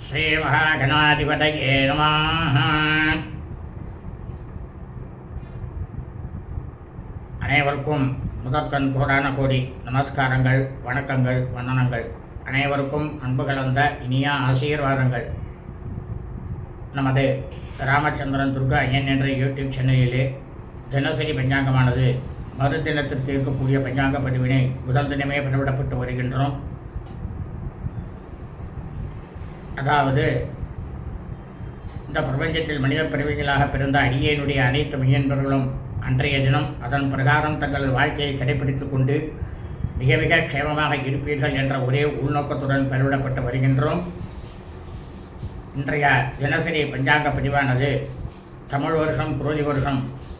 श्रीमहागणाधिपतये नमः அனைவருக்கும் முதற்கண் கோடான கோடி நமஸ்காரங்கள் வணக்கங்கள் வந்தனங்கள் அனைவருக்கும் அன்பு கலந்த இனிய ஆசீர்வாதங்கள் நமது ராமச்சந்திரன் துர்கா ஐயன் என்ற யூடியூப் சேனலிலே தினசரி பஞ்சாங்கமானது மறு தினத்திற்கு இருக்கக்கூடிய பஞ்சாங்க பதிவினை முதல் தினமே பதிவிடப்பட்டு வருகின்றோம் அதாவது இந்த பிரபஞ்சத்தில் மனித பிறவிகளாக பிறந்த அடியேனுடைய அனைத்து மையன்பர்களும் அன்றைய தினம் அதன் பிரகாரம் தங்களது வாழ்க்கையை கடைபிடித்து கொண்டு மிக மிக க்ஷேமமாக இருப்பீர்கள் என்ற ஒரே உள்நோக்கத்துடன் பெருவிடப்பட்டு வருகின்றோம். இன்றைய தினசரி பஞ்சாங்க பதிவானது தமிழ் வருஷம் குரோதி வருஷம்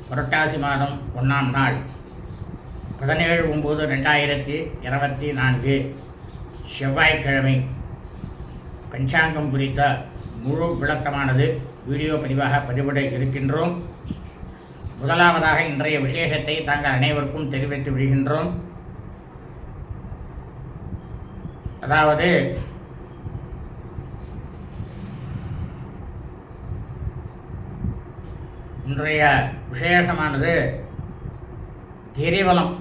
புரட்டாசி மாதம் ஒன்றாம் நாள் பதினேழு ஒம்பது ரெண்டாயிரத்தி இருபத்தி நான்கு செவ்வாய்க்கிழமை. பஞ்சாங்கம் குறித்த முழு விளக்கமானது வீடியோ பதிவாக பதிவிட இருக்கின்றோம். முதலாவதாக இன்றைய விசேஷத்தை தாங்கள் அனைவருக்கும் தெரிவித்து விடுகின்றோம். அதாவது இன்றைய விசேஷமானது கிரிவலம்.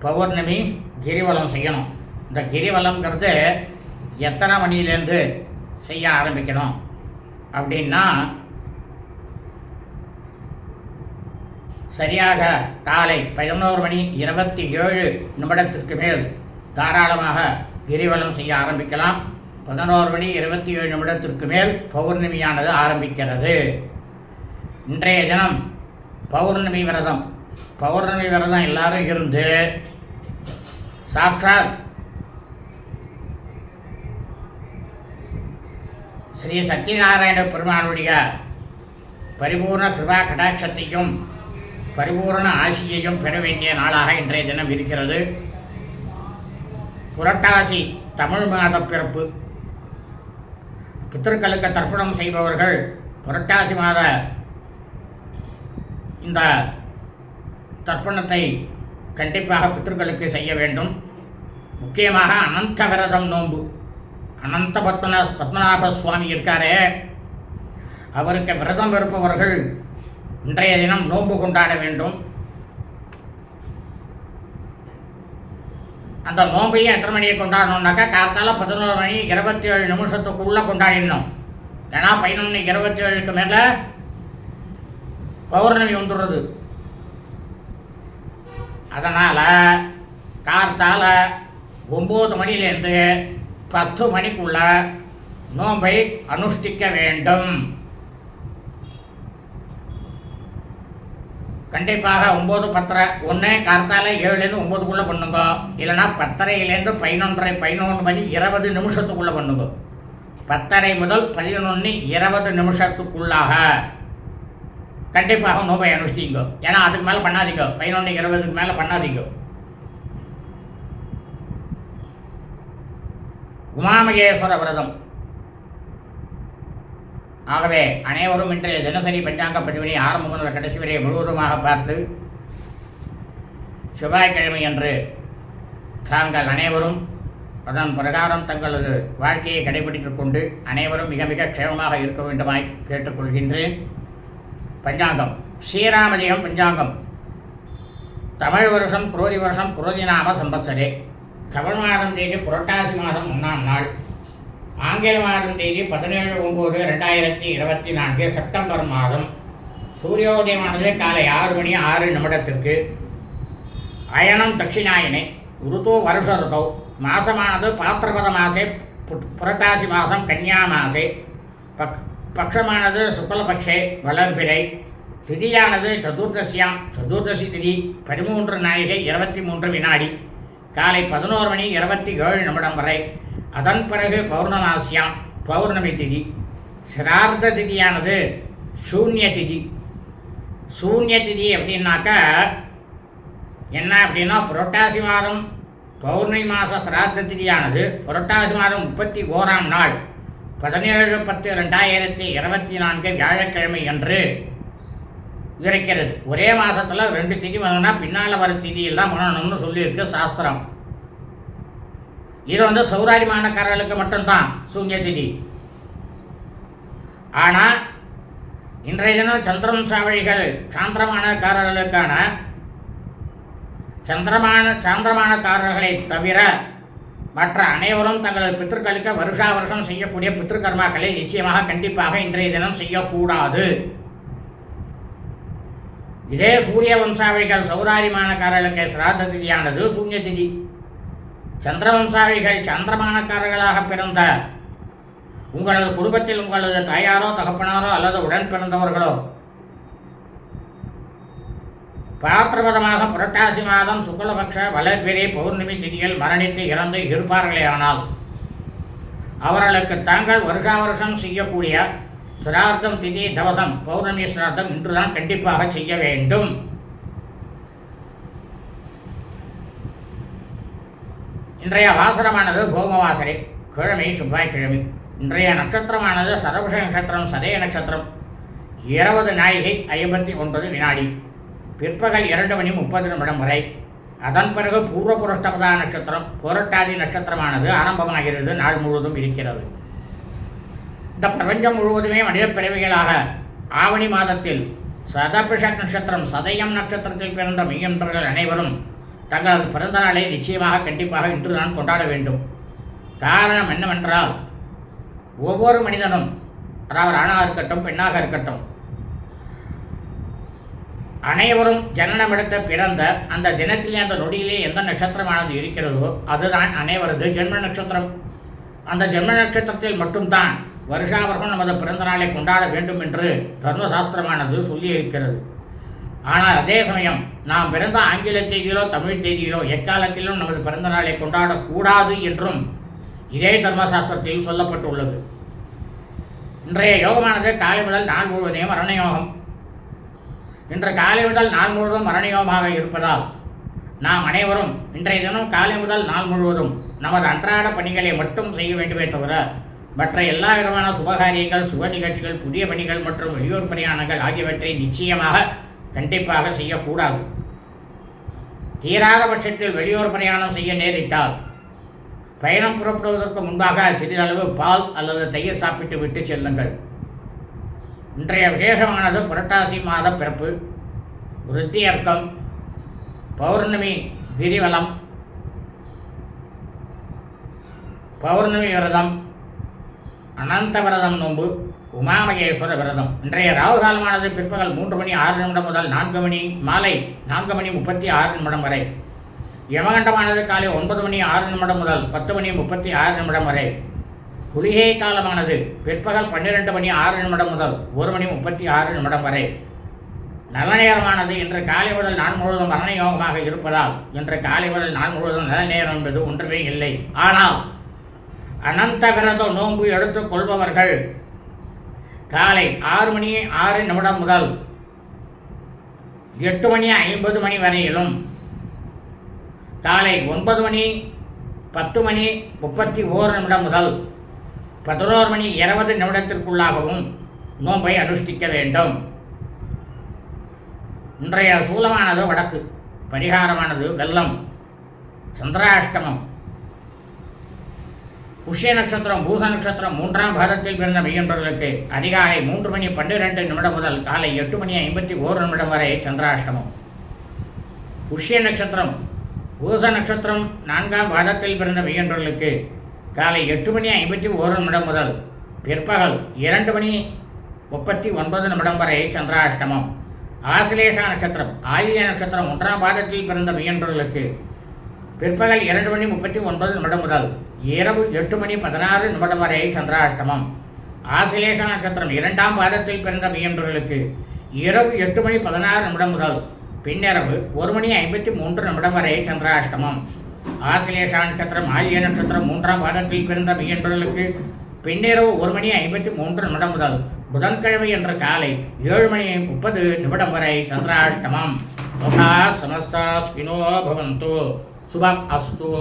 பௌர்ணமி கிரிவலம் செய்யணும். இந்த கிரிவலம்ங்கிறது எத்தனை மணிலேருந்து செய்ய ஆரம்பிக்கணும்? அப்படின்னா சரியாக காலை பதினோரு மணி இருபத்தி ஏழு நிமிடத்திற்கு மேல் தாராளமாக கிரிவலம் செய்ய ஆரம்பிக்கலாம். பதினோரு மணி இருபத்தி ஏழு நிமிடத்திற்கு மேல் பௌர்ணமியானது ஆரம்பிக்கிறது. இன்றைய தினம் பௌர்ணமி விரதம். பௌர்ணமி விரதம் எல்லாரும் இருந்து சாக்ஷாத் ஸ்ரீ சத்யநாராயண பெருமானுடைய பரிபூர்ண கிருபா கடாட்சத்தையும் பரிபூர்ண ஆசியையும் பெற வேண்டிய நாளாக இன்றைய தினம் இருக்கிறது. புரட்டாசி தமிழ் மாத பிறப்பு. பித்தர்களுக்கு தர்ப்பணம் செய்பவர்கள் புரட்டாசி மாத இந்த தர்ப்பணத்தை கண்டிப்பாக பித்தர்களுக்கு செய்ய வேண்டும். முக்கியமாக அனந்த விரதம் நோன்பு. அனந்த பத்மநா பத்மநாப சுவாமி இருக்காரே. அவருக்கு விரதம் இருப்பவர்கள் இன்றைய தினம் நோன்பு கொண்டாட வேண்டும். அந்த நோன்பையும் எத்தனை மணியை கொண்டாடணும்னாக்கா காத்தால பதினோரு மணி இருபத்தி ஏழு நிமிஷத்துக்குள்ளே கொண்டாடிடணும். ஏன்னா பதினொன்று இருபத்தி ஏழுக்கு மேலே பௌர்ணமி வந்துடுறது. அதனால் கார்த்தால ஒம்பது மணிலேருந்து பத்து மணிக்குள்ள நோன்பை அனுஷ்டிக்க வேண்டும். கண்டிப்பாக ஒம்பது பத்தரை ஒன்று கார்த்தால ஏழுலேருந்து ஒம்பதுக்குள்ளே பண்ணுங்க. இல்லைன்னா பத்தரையிலேருந்து பதினொன்றரை பதினொன்று மணி இருபது நிமிஷத்துக்குள்ளே பண்ணுங்க. பத்தரை முதல் பதினொன்று இருபது நிமிஷத்துக்குள்ளாக கண்டிப்பாக நோபை அனுஷ்டிங்க. ஏன்னா அதுக்கு மேலே பண்ணாதீங்க. பதினொன்று இருபதுக்கு மேலே பண்ணாதீங்க. உமாமகேஸ்வர விரதம். ஆகவே அனைவரும் இன்றைய தினசரி பஞ்சாங்க பதிவினை ஆரம்பம் முதல் கடைசி வரை முழுவதுமாக பார்த்து செவ்வாய்க்கிழமை அன்று தாங்கள் அனைவரும் அதன் பிரகாரம் தங்களது வாழ்க்கையை கடைபிடித்துக் கொண்டு அனைவரும் மிக மிக க்ஷேமமாக இருக்க வேண்டுமாய் கேட்டுக்கொள்கின்றேன். பஞ்சாங்கம். ஸ்ரீராமஜெயம் பஞ்சாங்கம். தமிழ் வருஷம் குரோதி வருஷம் குரோதி நாம சம்பத்சரே. தமிழ் மாதம் தேதி புரட்டாசி மாதம் ஒன்றாம் நாள். ஆங்கில மாதம் தேதி பதினேழு ஒம்பது ரெண்டாயிரத்தி இருபத்தி நான்கு செப்டம்பர் மாதம். சூரியோதயமானது காலை ஆறு மணி ஆறு நிமிடத்திற்கு. அயனம் தட்சிணாயனை உருதோ வருஷருதோ மாசமானது பாத்திரபத மாசே புரட்டாசி மாதம் கன்னியா மாசே. பக் பக்ஷமானது சுக்லபக்ஷே வளர்பிறை. திதியானது சதுர்தசியாம் சதுர்தசி திதி பதிமூன்று நாழிகை இருபத்தி மூன்று வினாடி. காலை பதினோரு மணி இருபத்தி ஏழு நிமிடம் வரை. அதன் பிறகு பௌர்ணமாசியாம் பௌர்ணமி திதி. சிரார்த்த திதியானது சூன்ய திதி. சூன்ய திதி அப்படின்னாக்கா என்ன அப்படின்னா புரட்டாசி மாதம் பௌர்ணமி மாத சிரார்த்த திதியானது புரட்டாசி மாதம் முப்பத்தி ஓராம் நாள் பதினேழு பத்து ரெண்டாயிரத்தி இருபத்தி நான்கு வியாழக்கிழமை அன்று விரைக்கிறது ஒரே மாதத்தில் ரெண்டு திதி வாங்கினா பின்னால் வர திதியில் தான் பண்ணணும்னு சொல்லியிருக்கு சாஸ்திரம். இது வந்து சௌராரிமானக்காரர்களுக்கு மட்டும்தான் சூன்ய திதி. ஆனால் இன்றைய தினம் சந்திரன் சாவழிகள் சாந்திரமானக்காரர்களுக்கான சந்திரமான சாந்திரமானக்காரர்களை தவிர மற்ற அனைவரும் தங்களது பித்திருக்களுக்கு வருஷா வருஷம் செய்யக்கூடிய பித்திருக்கர்மாக்களை நிச்சயமாக கண்டிப்பாக இன்றைய தினம் செய்யக்கூடாது. இதே சூரிய வம்சாவளிகள் சௌராரிமானக்காரர்களுக்கு சிராத்த திதியானது சூன்ய திதி சந்திர வம்சாவளிகள் சந்திரமானக்காரர்களாக பிறந்த உங்களது குடும்பத்தில் உங்களது தாயாரோ தகப்பனாரோ அல்லது உடன் பிறந்தவர்களோ பாத்திரபத மாதம் புரட்டாசி மாதம் சுக்லபக்ஷ வளர்பிறை பௌர்ணமி திதியில் மரணித்து இறந்து இருப்பார்களே ஆனால் அவர்களுக்கு தாங்கள் வருஷா வருஷம் செய்யக்கூடிய சிரார்த்தம் திதி தவசம் பௌர்ணமி சிரார்த்தம் இன்றுதான் கண்டிப்பாக செய்ய வேண்டும். இன்றைய வாசனமானது கோமவாசரை கிழமை செவ்வாய்க்கிழமை. இன்றைய நட்சத்திரமானது சரபுஷ நட்சத்திரம் சதய நட்சத்திரம். இருபது நாழிகை ஐம்பத்தி ஒன்பது வினாடி. பிற்பகல் இரண்டு மணி முப்பது நிமிடம் வரை. அதன் பிறகு பூர்வ புரஷ்டபதா நட்சத்திரம் புரட்டாதி நட்சத்திரமானது ஆரம்பமாகிறது நாள் முழுவதும் இருக்கிறது. இந்த பிரபஞ்சம் முழுவதுமே மனித பிறவிகளாக. ஆவணி மாதத்தில் சதபிஷக் நட்சத்திரம் சதயம் நட்சத்திரத்தில் பிறந்த மெய்யன்பர்கள் அனைவரும் தங்களது பிறந்த நாளை நிச்சயமாக கண்டிப்பாக இன்று நான் கொண்டாட வேண்டும். காரணம் என்னவென்றால் ஒவ்வொரு மனிதனும் அதாவது ஆணாக இருக்கட்டும் பெண்ணாக இருக்கட்டும் அனைவரும் ஜனனம் எடுத்த பிறந்த அந்த தினத்திலே அந்த நொடியிலே எந்த நட்சத்திரமானது இருக்கிறதோ அதுதான் அனைவரது ஜென்ம நட்சத்திரம். அந்த ஜென்ம நட்சத்திரத்தில் மட்டும்தான் வருஷா வருஷம் நமது பிறந்த நாளை கொண்டாட வேண்டும் என்று தர்மசாஸ்திரமானது சொல்லியிருக்கிறது. ஆனால் அதே சமயம் நாம் பிறந்த ஆங்கில தேதியிலோ தமிழ் தேதியிலோ எக்காலத்திலும் நமது பிறந்த நாளை கொண்டாடக்கூடாது என்றும் இதே தர்மசாஸ்திரத்தில் சொல்லப்பட்டுள்ளது. இன்றைய யோகமானது காலை முதல் நாள் முழுவதையும் மரணயோகம். இன்று காலை முதல் நாள் முழுவதும் மரணயோகமாக இருப்பதால் நாம் அனைவரும் இன்றைய தினம் காலை முதல் நாள் முழுவதும் நமது அன்றாட பணிகளை மட்டும் செய்ய வேண்டுமே தவிர மற்ற எல்லா விதமான சுபகாரியங்கள் சுப நிகழ்ச்சிகள் புதிய பணிகள் மற்றும் வெளியூர் பிரயாணங்கள் ஆகியவற்றை நிச்சயமாக கண்டிப்பாக செய்யக்கூடாது. தீராத பட்சத்தில் வெளியூர் பிரயாணம் செய்ய நேரிட்டால் பயணம் புறப்படுவதற்கு முன்பாக சிறிதளவு பால் அல்லது தயிர் சாப்பிட்டு விட்டு செல்லுங்கள். இன்றைய விசேஷமானது புரட்டாசி மாத பிறப்பு விருத்தியர்க்கம் பௌர்ணமி கிரிவலம் பௌர்ணமி விரதம் அனந்த விரதம் நோன்பு உமாமகேஸ்வர விரதம். இன்றைய ராகு காலமானது பிற்பகல் மூன்று மணி ஆறு நிமிடம் முதல் நான்கு மணி மாலை நான்கு மணி முப்பத்தி ஆறு நிமிடம் வரை. யமகண்டமானது காலை ஒன்பது மணி ஆறு நிமிடம் முதல் பத்து மணி முப்பத்தி ஆறு நிமிடம் வரை. குளிகை காலமானது பிற்பகல் பன்னிரெண்டு மணி ஆறு நிமிடம் முதல் ஒரு மணி முப்பத்தி ஆறு நிமிடம் வரை. நல்ல நேரமானது இன்று காலை முதல் நான் முழுவதும் மரண யோகமாக இருப்பதால் இன்று காலை முதல் நான் முழுவதும் நல்ல நேரம் என்பது ஒன்றுமே இல்லை. ஆனால் அனந்த விரத நோன்பு எடுத்துக் கொள்பவர்கள் காலை ஆறு மணி ஆறு நிமிடம் முதல் எட்டு மணி ஐம்பது மணி வரையிலும். காலை ஒன்பது மணி பத்து மணி முப்பத்தி ஓரு நிமிடம் முதல் பதினோரு மணி இருபது நிமிடத்திற்குள்ளாகவும் நோன்பை அனுஷ்டிக்க வேண்டும். இன்றைய சூலமானது வடக்கு பரிகாரமானது வெள்ளம் சந்திராஷ்டமம். புஷ்ய நட்சத்திரம் பூச நட்சத்திரம் மூன்றாம் பாதத்தில் பிறந்த மெய்யன்பர்களுக்கு அதிகாலை மூன்று மணி பன்னிரெண்டு நிமிடம் முதல் காலை எட்டு மணி ஐம்பத்தி ஓரு நிமிடம் வரை சந்திராஷ்டமம். புஷ்ய நட்சத்திரம் பூச நட்சத்திரம் நான்காம் பாதத்தில் பிறந்த மெய்யன்பர்களுக்கு காலை எட்டு மணி ஐம்பத்தி ஓரு நிமிடம் முதல் பிற்பகல் இரண்டு மணி முப்பத்தி ஒன்பது நிமிடம் வரை சந்திராஷ்டமம். ஆசிலேஷா நட்சத்திரம் ஆயுத நட்சத்திரம் ஒன்றாம் பாதத்தில் பிறந்த மெய்யன்பர்களுக்கு பிற்பகல் இரண்டு மணி முப்பத்தி ஒன்பது நிமிடம் முதல் இரவு எட்டு மணி பதினாறு நிமிடம் வரை சந்திராஷ்டமம். ஆசிலேஷ நட்சத்திரம் இரண்டாம் பாதத்தில் பிறந்த மெய்யன்பர்களுக்கு இரவு எட்டு மணி பதினாறு நிமிடம் முதல் பின்னிரவு ஒரு மணி ஐம்பத்தி மூன்று நிமிடம் வரை சந்திராஷ்டமம். ஆசிலேஷ நட்சத்திரம் ஆகிய நட்சத்திரம் மூன்றாம் பாதத்தில் பிறந்த மெய்யன்பர்களுக்கு பின்னிரவு ஒரு மணி ஐம்பத்தி மூன்று நிமிடம் முதல் புதன்கிழமை என்ற காலை ஏழு மணி முப்பது நிமிடம் வரை சந்திராஷ்டமம். லோகா சமஸ்தா ஸ்வினோ பவந்தோ. சுபம் அஸ்து.